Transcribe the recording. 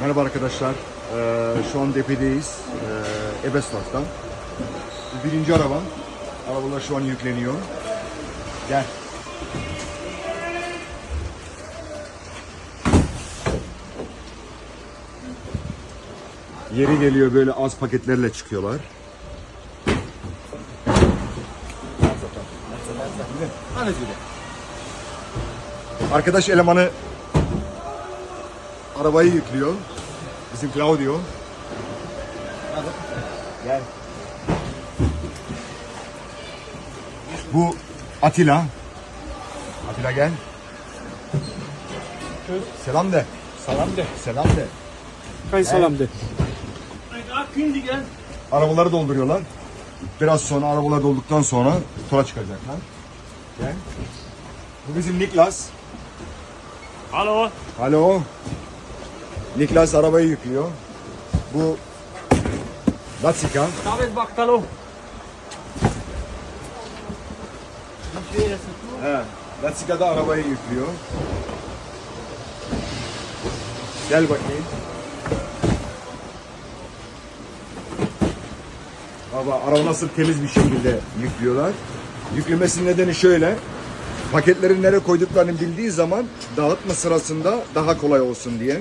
Merhaba arkadaşlar. Ee, şu an depedeyiz. Ee, Ebestar'tan. Bu birinci arabam. Arabalar şu an yükleniyor. Gel. Yeri geliyor böyle az paketlerle çıkıyorlar. Arkadaş elemanı arabayı yüklüyor. Bizim Claudio. Gel. Bu Atilla. Atilla gel. Selam de. Salam de. Selam de. Kein salam de. Arabaları dolduruyorlar. Biraz sonra arabalar dolduktan sonra tora çıkacaklar. Gel. Bu bizim Niklas. Hallo. Alo. Niklas arabayı yüklüyor. Bu Latsika. David Baktalo. He. Latsika da arabayı yüklüyor. Gel bakayım. Baba araba nasıl temiz bir şekilde yüklüyorlar. Yüklemesinin nedeni şöyle. Paketleri nereye koyduklarını bildiği zaman dağıtma sırasında daha kolay olsun diye.